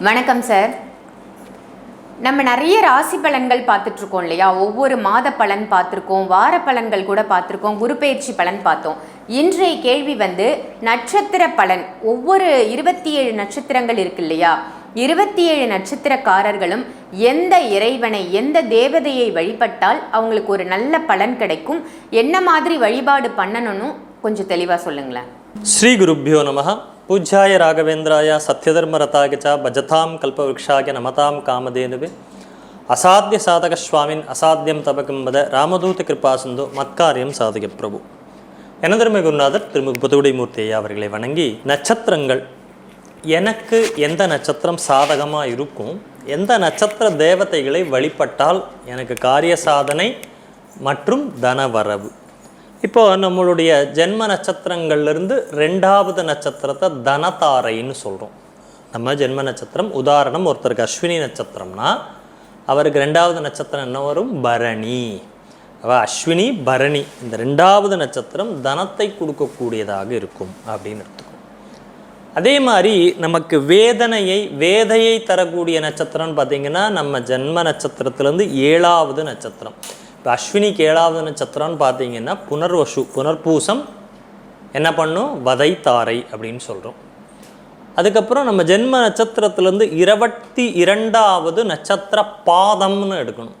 வணக்கம் சார் நம்ம நிறைய ராசி பலன்கள் பார்த்துட்ருக்கோம் இல்லையா? ஒவ்வொரு மாத பலன் பார்த்துருக்கோம் வார பலன்கள் கூட பார்த்துருக்கோம் குருபெயர்ச்சி பலன் பார்த்தோம். இன்றைய கேள்வி வந்து நட்சத்திர பலன். ஒவ்வொரு இருபத்தி ஏழு நட்சத்திரங்கள் இருக்கு இல்லையா? இருபத்தி ஏழு நட்சத்திரக்காரர்களும் எந்த இறைவனை எந்த தேவதையை வழிபட்டால் அவங்களுக்கு ஒரு நல்ல பலன் கிடைக்கும்? என்ன மாதிரி வழிபாடு பண்ணணும்னு கொஞ்சம் தெளிவாக சொல்லுங்களேன். ஸ்ரீ குருப்பியோ நமகா ಪೂಜ್ಯಾಯ ರಾಘವೇಂದ್ರಾಯ ಸತ್ಯಧರ್ಮರತಾಯ ಚ ಭಜತಾಂ ಕಲ್ಪವೃಕ್ಷಾಯ ನಮತಾಂ ಕಾಮಧೇನುವೆ ಅಸಾಧ್ಯ ಸಾಧಕ ಸ್ವಾಮಿನ್ அசாத்தியம் தபகம்பத ராமதூத கிருபா சிந்து மத்காரியம் சாதக பிரபு எனதருமை குருநாதர் திருமதி புதுவுடைமூர்த்தி ஐயா அவர்களை வணங்கி நட்சத்திரங்கள் எனக்கு எந்த நட்சத்திரம் சாதகமாக இருக்கும் எந்த நட்சத்திர தேவதைகளை வழிபட்டால் எனக்கு காரிய சாதனை மற்றும் தனவரவு இப்போ நம்மளுடைய ஜென்ம நட்சத்திரங்கள்லேருந்து ரெண்டாவது நட்சத்திரத்தை தனதாரைன்னு சொல்கிறோம் நம்ம ஜென்ம நட்சத்திரம் உதாரணம் ஒருத்தருக்கு அஸ்வினி நட்சத்திரம்னா அவருக்கு ரெண்டாவது நட்சத்திரம் என்ன வரும்? பரணி. அவள் அஸ்வினி பரணி இந்த ரெண்டாவது நட்சத்திரம் தனத்தை கொடுக்கக்கூடியதாக இருக்கும் அப்படின்னு எடுத்துக்கோ அதே மாதிரி நமக்கு வேதனையை வேதையை தரக்கூடிய நட்சத்திரம்னு பார்த்திங்கன்னா நம்ம ஜென்ம நட்சத்திரத்துலேருந்து ஏழாவது நட்சத்திரம். இப்போ அஸ்வினிக்கு ஏழாவது நட்சத்திரம்னு பார்த்தீங்கன்னா புனர்வசு புனர்பூசம் என்ன பண்ணும்? வதை தாரை அப்படின்னு சொல்கிறோம் அதுக்கப்புறம் நம்ம ஜென்ம நட்சத்திரத்துலேருந்து இருபத்தி இரண்டாவது நட்சத்திர பாதம்னு எடுக்கணும்.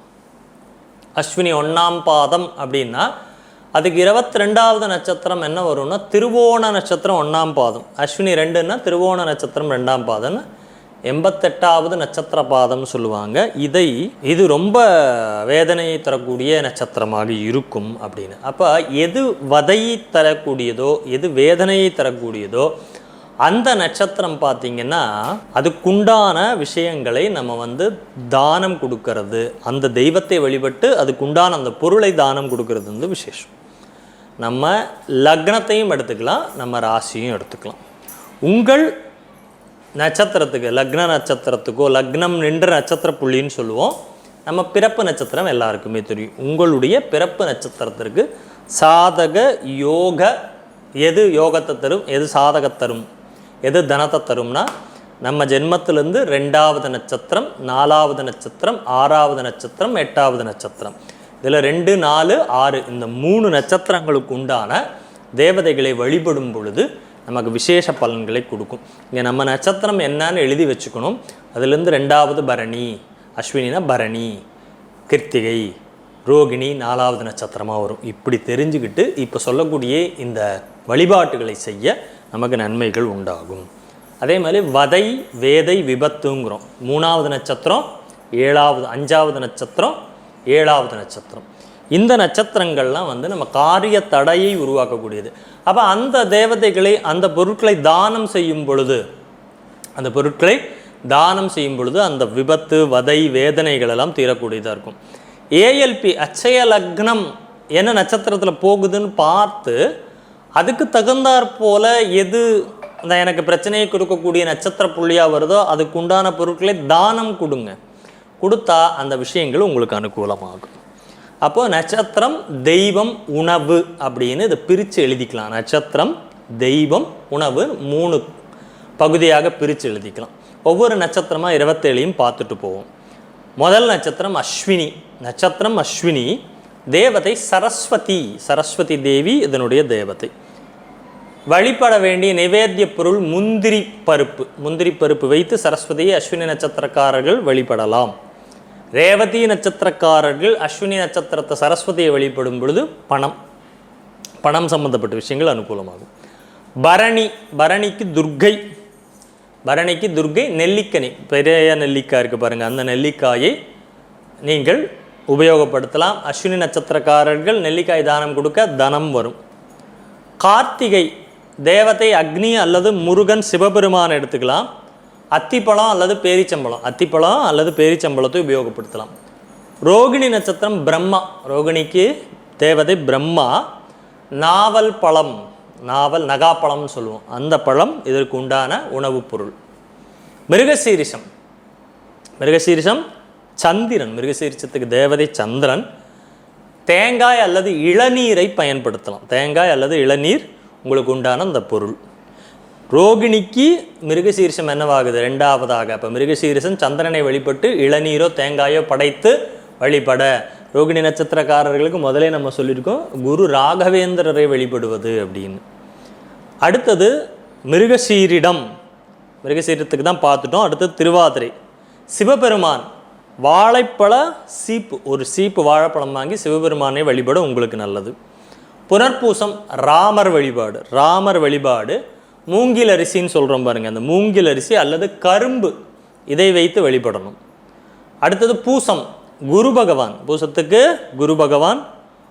அஸ்வினி ஒன்றாம் பாதம் அப்படின்னா அதுக்கு இருபத்தி ரெண்டாவது நட்சத்திரம் என்ன வரும்னா திருவோண நட்சத்திரம் ஒன்றாம் பாதம். அஸ்வினி ரெண்டுன்னா திருவோண நட்சத்திரம் ரெண்டாம் பாதம்னு எண்பத்தெட்டாவது நட்சத்திர பாதம்னு சொல்லுவாங்க. இதை இது ரொம்ப வேதனையை தரக்கூடிய நட்சத்திரமாக இருக்கும் அப்படின்னு. அப்போ எது வதையை தரக்கூடியதோ எது வேதனையை தரக்கூடியதோ அந்த நட்சத்திரம் பார்த்திங்கன்னா அதுக்குண்டான விஷயங்களை நம்ம வந்து தானம் கொடுக்கறது. அந்த தெய்வத்தை வழிபட்டு அதுக்குண்டான அந்த பொருளை தானம் கொடுக்கறது வந்து விசேஷம். நம்ம லக்னத்தையும் எடுத்துக்கலாம் நம்ம ராசியும் எடுத்துக்கலாம். உங்கள் நட்சத்திரத்துக்கு லக்ன நட்சத்திரத்துக்கோ லக்னம் நின்ற நட்சத்திர புள்ளின்னு சொல்லுவோம். நம்ம பிறப்பு நட்சத்திரம் எல்லாருக்குமே தெரியும். உங்களுடைய பிறப்பு நட்சத்திரத்திற்கு சாதக யோக எது யோகத்தை தரும்? எது சாதகத்தை தரும்? எது தனத்தை தரும்னா நம்ம ஜென்மத்திலேருந்து ரெண்டாவது நட்சத்திரம் நாலாவது நட்சத்திரம் ஆறாவது நட்சத்திரம் எட்டாவது நட்சத்திரம். இதில் ரெண்டு நாலு ஆறு இந்த மூணு நட்சத்திரங்களுக்கு உண்டான தேவதைகளை வழிபடும் பொழுது நமக்கு விசேஷ பலன்களை கொடுக்கும். இங்கே நம்ம நட்சத்திரம் என்னன்னு எழுதி வச்சுக்கணும். அதுலேருந்து ரெண்டாவது பரணி அஸ்வினினா பரணி கிருத்திகை ரோகிணி நாலாவது நட்சத்திரமாக வரும். இப்படி தெரிஞ்சுக்கிட்டு இப்போ சொல்லக்கூடிய இந்த வழிபாட்டுகளை செய்ய நமக்கு நன்மைகள் உண்டாகும். அதே மாதிரி வதை வேதை விபத்துங்கிறோம். மூணாவது நட்சத்திரம் ஏழாவது அஞ்சாவது நட்சத்திரம் ஏழாவது நட்சத்திரம். இந்த நட்சத்திரங்கள்லாம் வந்து நம்ம காரிய தடையை உருவாக்கக்கூடியது. அப்போ அந்த தேவதைகளை அந்த பொருட்களை தானம் செய்யும் பொழுது அந்த பொருட்களை தானம் செய்யும் பொழுது அந்த விபத்து வதை வேதனைகள் எல்லாம் தீரக்கூடியதாக இருக்கும். ஏஎல்பி அச்சய லக்னம் என்ன நட்சத்திரத்தில் போகுதுன்னு பார்த்து அதுக்கு தகுந்தாற் போல எது அந்த எனக்கு பிரச்சனையை கொடுக்கக்கூடிய நட்சத்திர புள்ளியாக வருதோ அதுக்கு உண்டான பொருட்களை தானம் கொடுங்க. கொடுத்தா அந்த விஷயங்கள் உங்களுக்கு அனுகூலமாகும். அப்போ நட்சத்திரம் தெய்வம் உணவு அப்படின்னு இதை பிரித்து எழுதிக்கலாம். நட்சத்திரம் தெய்வம் உணவு மூணு பகுதியாக பிரித்து எழுதிக்கலாம். ஒவ்வொரு நட்சத்திரமாக இருபத்தேழையும் பார்த்துட்டு போவோம். முதல் நட்சத்திரம் அஸ்வினி. நட்சத்திரம் அஸ்வினி தேவதை சரஸ்வதி. சரஸ்வதி தேவி இதனுடைய தேவதை. வழிபட வேண்டிய நிவேத்திய பொருள் முந்திரி பருப்பு. முந்திரி பருப்பு வைத்து சரஸ்வதியை அஸ்வினி நட்சத்திரக்காரர்கள் வழிபடலாம். ரேவதி நட்சத்திரக்காரர்கள் அஸ்வினி நட்சத்திரத்தை சரஸ்வதியை வெளிப்படும் பொழுது பணம் பணம் சம்பந்தப்பட்ட விஷயங்கள் அனுகூலமாகும். பரணி பரணிக்கு துர்க்கை பரணிக்கு துர்க்கை நெல்லிக்கனி. பெரிய நெல்லிக்காய் இருக்குது பாருங்கள் அந்த நெல்லிக்காயை நீங்கள் உபயோகப்படுத்தலாம். அஸ்வினி நட்சத்திரக்காரர்கள் நெல்லிக்காய் தானம் கொடுக்க தனம் வரும். கார்த்திகை தேவதை அக்னி அல்லது முருகன் சிவபெருமான் எடுத்துக்கலாம். அத்திப்பழம் அல்லது பேரிச்சம்பழம். அத்திப்பழம் அல்லது பேரிச்சம்பழத்தை உபயோகப்படுத்தலாம். ரோகிணி நட்சத்திரம் பிரம்மா. ரோகிணிக்கு தேவதை பிரம்மா. நாவல் பழம். நாவல் நகாப்பழம்னு சொல்லுவோம். அந்த பழம் இதற்கு உண்டான உணவுப் பொருள். மிருகசீரிஷம். மிருகசீரிஷம் சந்திரன். மிருகசீரிஷத்துக்கு தேவதை சந்திரன். தேங்காய் அல்லது இளநீரை பயன்படுத்தலாம். தேங்காய் அல்லது இளநீர் உங்களுக்கு உண்டான அந்த பொருள். ரோகிணிக்கு மிருகசீரிஷம் என்னவாகுது? ரெண்டாவதாக அப்போ மிருகசீரிஷம் சந்திரனை வழிபட்டு இளநீரோ தேங்காயோ படைத்து வழிபட. ரோகிணி நட்சத்திரக்காரர்களுக்கு முதலே நம்ம சொல்லியிருக்கோம் குரு ராகவேந்திரரை வழிபடுவது அப்படின்னு. அடுத்தது மிருகசீரிடம். மிருகசீரத்துக்கு தான் பார்த்துட்டோம். அடுத்தது திருவாதிரை. சிவபெருமான் வாழைப்பழ சீப்பு ஒரு சீப்பு வாழைப்பழம் வாங்கி சிவபெருமானை வழிபட உங்களுக்கு நல்லது. புனர்பூசம் ராமர் வழிபாடு. ராமர் வழிபாடு மூங்கில் அரிசின்னு சொல்கிறோம் பாருங்கள் அந்த மூங்கில் அரிசி அல்லது கரும்பு இதை வைத்து வழிபடணும். அடுத்தது பூசம். குரு பகவான். பூசத்துக்கு குரு பகவான்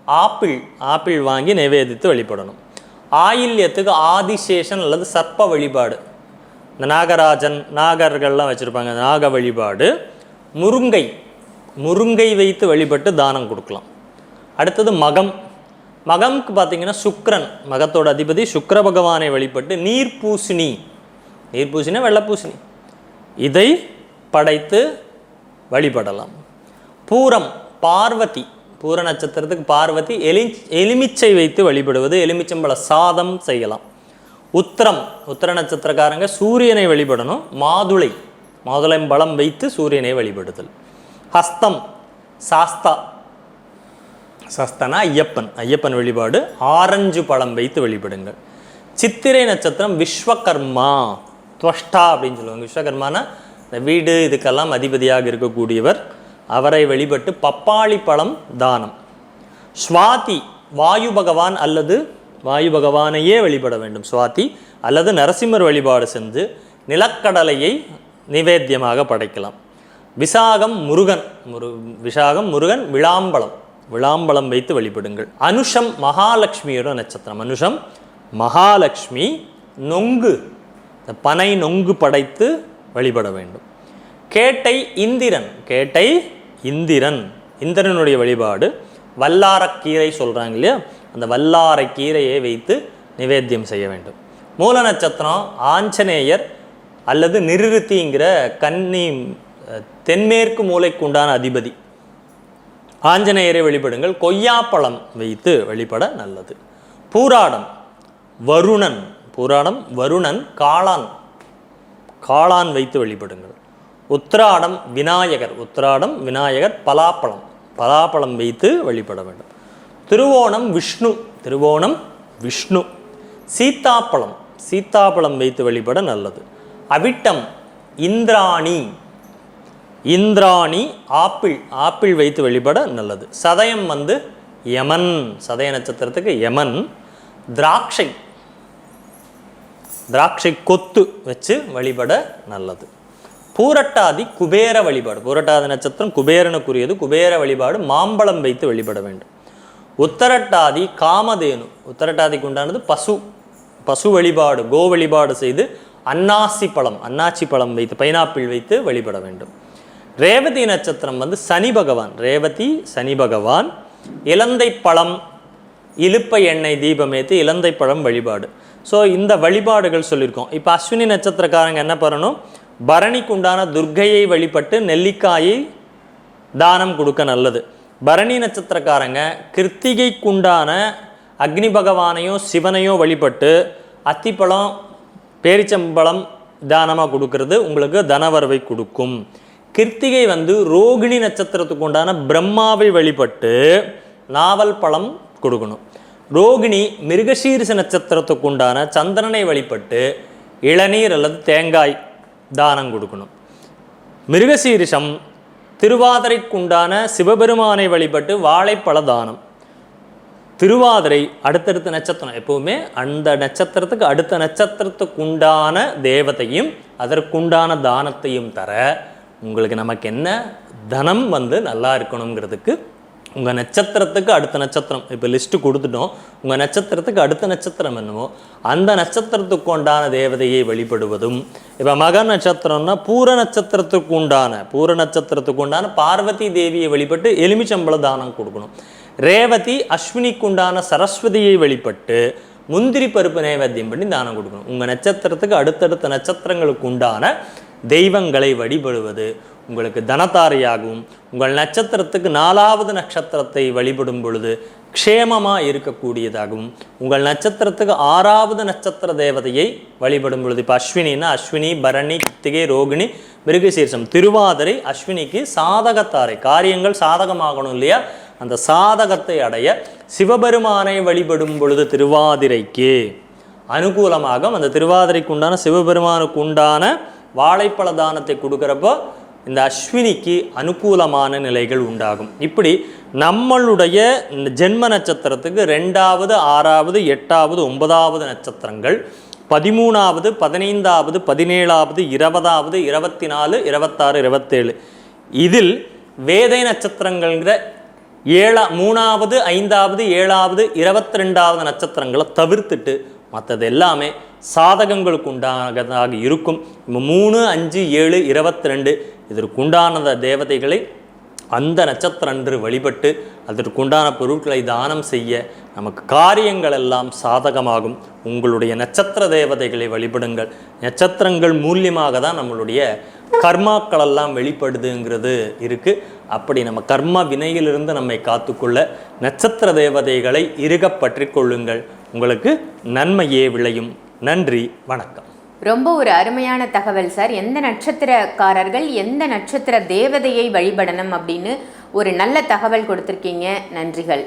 ஆப்பிள் ஆப்பிள் வாங்கி நிவேதித்து வழிபடணும். ஆயில்யத்துக்கு ஆதிசேஷன் அல்லது சர்ப்ப வழிபாடு. இந்த நாகராஜன் நாகர்கள்லாம் வச்சுருப்பாங்க. நாக வழிபாடு. முருங்கை. முருங்கை வைத்து வழிபட்டு தானம் கொடுக்கலாம். அடுத்தது மகம். மகம்க்கு பார்த்தீங்கன்னா சுக்ரன் மகத்தோட அதிபதி சுக்கர பகவானை வழிபட்டு நீர்ப்பூசணி நீர்ப்பூசணி வெள்ளைப்பூசணி இதை படைத்து வழிபடலாம். பூரம் பார்வதி. பூர நட்சத்திரத்துக்கு பார்வதி எலி எலுமிச்சை வைத்து வழிபடுவது எலுமிச்சம்பழ சாதம் செய்யலாம். உத்திரம் உத்திர நட்சத்திரக்காரங்க சூரியனை வழிபடணும். மாதுளை மாதுளம்பழம் வைத்து சூரியனை வழிபடுதல். ஹஸ்தம் சாஸ்தா சஸ்தனா ஐயப்பன். ஐயப்பன் வழிபாடு. ஆரஞ்சு பழம் வைத்து வழிபடுங்கள். சித்திரை நட்சத்திரம் விஸ்வகர்மா துவஷ்டா அப்படின்னு சொல்லுவாங்க. விஸ்வகர்மானா இந்த வீடு இதுக்கெல்லாம் அதிபதியாக இருக்கக்கூடியவர். அவரை வழிபட்டு பப்பாளி பழம் தானம். ஸ்வாதி வாயு பகவான் அல்லது வாயு பகவானையே வழிபட வேண்டும். சுவாதி அல்லது நரசிம்மர் வழிபாடு செஞ்சு நிலக்கடலையை நிவேத்தியமாக படைக்கலாம். விசாகம் முருகன் முரு விசாகம் முருகன் விளாம்பழம். விளாம்பழம் வைத்து வழிபடுங்கள். அனுஷம் மகாலட்சுமியோட நட்சத்திரம். அனுஷம் மகாலட்சுமி நொங்கு இந்த பனை நொங்கு படைத்து வழிபட வேண்டும். கேட்டை இந்திரன் கேட்டை இந்திரன். இந்திரனுடைய வழிபாடு வல்லாரக்கீரை சொல்கிறாங்க இல்லையா? அந்த வல்லாரக்கீரையை வைத்து நிவேத்தியம் செய்ய வேண்டும். மூல நட்சத்திரம் ஆஞ்சநேயர் அல்லது நிருத்திங்கிற கன்னி தென்மேற்கு மூளைக்கு உண்டான அதிபதி. ஆஞ்சநேயரை வழிபடுங்கள் கொய்யாப்பழம் வைத்து வழிபட நல்லது. பூராடம் வருணன் பூராடம் வருணன் காளான் காளான் வைத்து வழிபடுங்கள் உத்திராடம் விநாயகர் உத்திராடம் விநாயகர் பலாப்பழம் பலாப்பழம் வைத்து வழிபட வேண்டும். திருவோணம் விஷ்ணு திருவோணம் விஷ்ணு. சீத்தாப்பழம் சீத்தாப்பழம் வைத்து வழிபட நல்லது. அவிட்டம் இந்திராணி இந்திராணி ஆப்பிள் ஆப்பிள் வைத்து வழிபட நல்லது. சதயம் வந்து யமன் சதய நட்சத்திரத்துக்கு யமன். திராட்சை திராட்சை கொத்து வச்சு வழிபட நல்லது. பூரட்டாதி குபேர வழிபாடு. பூரட்டாதி நட்சத்திரம் குபேரனுக்குரியது. குபேர வழிபாடு மாம்பழம் வைத்து வழிபட வேண்டும். உத்தரட்டாதி காமதேனு. உத்தரட்டாதிக்கு உண்டானது பசு. பசு வழிபாடு கோ வழிபாடு செய்து அன்னாசி பழம் அன்னாச்சி பழம் வைத்து பைனாப்பிள் வைத்து வழிபட வேண்டும். ரேவதி நட்சத்திரம் வந்து சனி பகவான். ரேவதி சனி பகவான். இலந்தை பழம் இலுப்பை எண்ணெய் தீபமேத்து இலந்தை பழம் வழிபாடு. ஸோ இந்த வழிபாடுகள் சொல்லியிருக்கோம். இப்போ அஸ்வினி நட்சத்திரக்காரங்க என்ன பண்ணணும்? பரணிக்கு உண்டான துர்க்கையை வழிபட்டு நெல்லிக்காயை தானம் கொடுக்க நல்லது. பரணி நட்சத்திரக்காரங்க கிருத்திகைக்குண்டான அக்னி பகவானையோ சிவனையோ வழிபட்டு அத்திப்பழம் பேரிச்சம்பழம் தானமாக கொடுக்கறது? உங்களுக்கு தனவரவை கொடுக்கும். கிருத்திகை வந்து ரோகிணி நட்சத்திரத்துக்கு உண்டான பிரம்மாவை வழிபட்டு நாவல் பழம் கொடுக்கணும். ரோகிணி மிருகசீரிச நட்சத்திரத்துக்கு உண்டான சந்திரனை வழிபட்டு இளநீர் அல்லது தேங்காய் தானம் கொடுக்கணும். மிருகசீரிஷம் திருவாதிரைக்குண்டான சிவபெருமானை வழிபட்டு வாழைப்பழ தானம். திருவாதிரை அடுத்தடுத்த நட்சத்திரம் எப்பவுமே அந்த நட்சத்திரத்துக்கு அடுத்த நட்சத்திரத்துக்குண்டான தேவதையும் அதற்குண்டான தானத்தையும் தர உங்களுக்கு நமக்கு என்ன தனம் வந்து நல்லா இருக்கணுங்கிறதுக்கு உங்கள் நட்சத்திரத்துக்கு அடுத்த நட்சத்திரம் இப்போ லிஸ்ட்டு கொடுத்துட்டோம். உங்கள் நட்சத்திரத்துக்கு அடுத்த நட்சத்திரம் என்னவோ அந்த நட்சத்திரத்துக்கு உண்டான தேவதையை வழிபடுவதும் இப்போ மக நட்சத்திரம்னா பூர நட்சத்திரத்துக்கு உண்டான பூர நட்சத்திரத்துக்கு உண்டான பார்வதி தேவியை வழிபட்டு எலுமிச்சம்பள தானம் கொடுக்கணும். ரேவதி அஸ்வினிக்கு உண்டான சரஸ்வதியை வழிபட்டு முந்திரி பருப்பு நைவேத்தியம் பண்ணி தானம் கொடுக்கணும். உங்கள் நட்சத்திரத்துக்கு அடுத்தடுத்த நட்சத்திரங்களுக்கு உண்டான தெய்வங்களை வழிபடுவது உங்களுக்கு தனதாரியாகவும் உங்கள் நட்சத்திரத்துக்கு நாலாவது நட்சத்திரத்தை வழிபடும் பொழுது க்ஷேமமாக இருக்கக்கூடியதாகவும் உங்கள் நட்சத்திரத்துக்கு ஆறாவது நட்சத்திர தேவதையை வழிபடும் பொழுது இப்போ அஸ்வினின்னா அஸ்வினி பரணி கித்திகை ரோகிணி மிருகசீர்ஷம் திருவாதிரை அஸ்வினிக்கு சாதகத்தாரை காரியங்கள் சாதகமாகணும் இல்லையா? அந்த சாதகத்தை அடைய சிவபெருமானை வழிபடும் பொழுது திருவாதிரைக்கு அனுகூலமாக அந்த திருவாதிரைக்கு உண்டான சிவபெருமானுக்கு உண்டான வாழைப்பழ தானத்தை கொடுக்குறப்போ இந்த அஸ்வினிக்கு அனுகூலமான நிலைகள் உண்டாகும். இப்படி நம்மளுடைய இந்த ஜென்ம நட்சத்திரத்துக்கு ரெண்டாவது ஆறாவது எட்டாவது ஒன்பதாவது நட்சத்திரங்கள் பதிமூணாவது பதினைந்தாவது பதினேழாவது இருபதாவது இருபத்தி நாலு இருபத்தாறு இருபத்தேழு. இதில் வேதை நட்சத்திரங்கள்ங்கிற ஏழா மூணாவது ஐந்தாவது ஏழாவது இருபத்தி ரெண்டாவது நட்சத்திரங்களை தவிர்த்துட்டு மற்றது எல்லாமே சாதகங்களுக்கு உண்டாகதாக இருக்கும் மூணு அஞ்சு ஏழு இருபத்தி ரெண்டு இதற்குண்டான தேவதைகளை அந்த நட்சத்திரம் அன்று வழிபட்டு அதற்குண்டான பொருட்களை தானம் செய்ய நமக்கு காரியங்கள் எல்லாம் சாதகமாகும். உங்களுடைய நட்சத்திர தேவதைகளை வழிபடுங்கள். நட்சத்திரங்கள் மூலியமாக தான் நம்மளுடைய கர்மாக்கள் எல்லாம் வெளிப்படுதுங்கிறது இருக்கு. அப்படி நம்ம கர்ம வினையிலிருந்து நம்மை காத்துக்கொள்ள நட்சத்திர தேவதைகளை இறுக பற்றி கொள்ளுங்கள். உங்களுக்கு நன்மையே விளையும். நன்றி வணக்கம். ரொம்ப ஒரு அருமையான தகவல் சார். எந்த நட்சத்திரக்காரர்கள் எந்த நட்சத்திர தேவதையை வழிபடணும் அப்படின்னு ஒரு நல்ல தகவல் கொடுத்துருக்கீங்க. நன்றிகள்.